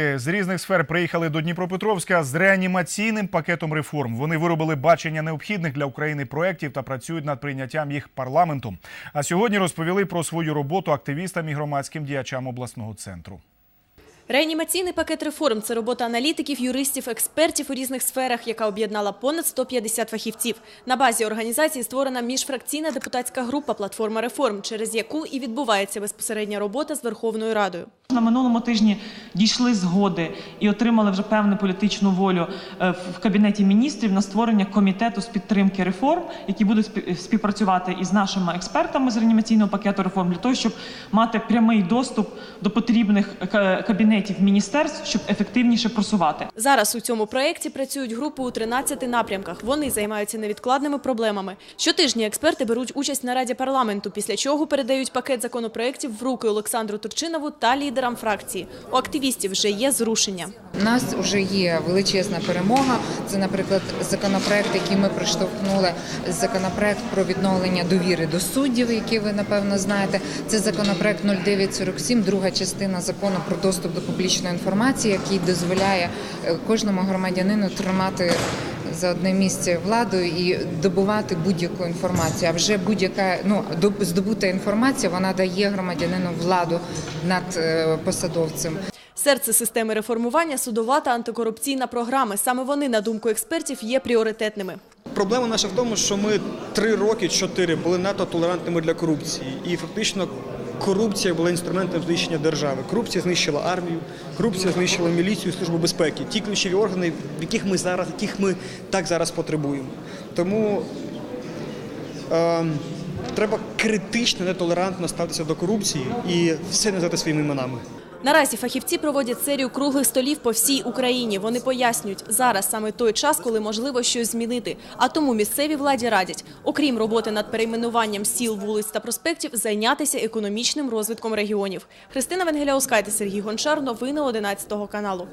З різних сфер приїхали до Дніпропетровська з реанімаційним пакетом реформ. Вони виробили бачення необхідних для України проєктів та працюють над прийняттям їх парламентом. А сьогодні розповіли про свою роботу активістам і громадським діячам обласного центру. Реанімаційний пакет реформ – це робота аналітиків, юристів, експертів у різних сферах, яка об'єднала понад 150 фахівців. На базі організації створена міжфракційна депутатська група «Платформа реформ», через яку і відбувається безпосередня робота з Верховною Радою. На минулому тижні дійшли згоди і отримали вже певну політичну волю е, в кабінеті міністрів на створення комітету з підтримки реформ, які будуть спів- співпрацювати із нашими експертами з реанімаційного пакету реформ для того, щоб мати прямий доступ до потрібних е, кабінетів міністерств, щоб ефективніше просувати. Зараз у цьому проєкті працюють групи у 13 напрямках. Вони займаються невідкладними проблемами. Щотижні експерти беруть участь на Раді парламенту, після чого передають пакет законопроєктів в руки Олександру Турчинову та лідерам фракції. У активістів вже є зрушення. У нас вже є величезна перемога. Це, наприклад, законопроект, який ми проштовхнули, законопроект про відновлення довіри до суддів, який ви напевно знаєте. Це законопроект 0947, друга частина закону про доступ до публічної інформації, який дозволяє е, кожному громадянину тримати. За одне місце владу і добувати будь-яку інформацію. А вже будь-яка ну доб- здобута інформація вона дає громадянину владу над е, посадовцем. Серце системи реформування – судова та антикорупційна програми. Саме вони, на думку експертів, є пріоритетними. Проблема наша в тому, що ми три роки, чотири були надто толерантними для корупції, і фактично корупція була інструментом знищення держави. Корупція знищила армію, корупція знищила міліцію, службу безпеки, ті ключові органи, яких ми зараз, яких ми так зараз потребуємо. Тому е, треба критично, нетолерантно ставитися до корупції і все назвати своїми іменами. Наразі фахівці проводять серію круглих столів по всій Україні. Вони пояснюють, зараз саме той час, коли можливо щось змінити. А тому місцеві владі радять, окрім роботи над перейменуванням сіл, вулиць та проспектів, зайнятися економічним розвитком регіонів. Христина Венгеляускайте, Сергій Гончар. Новини 11 каналу.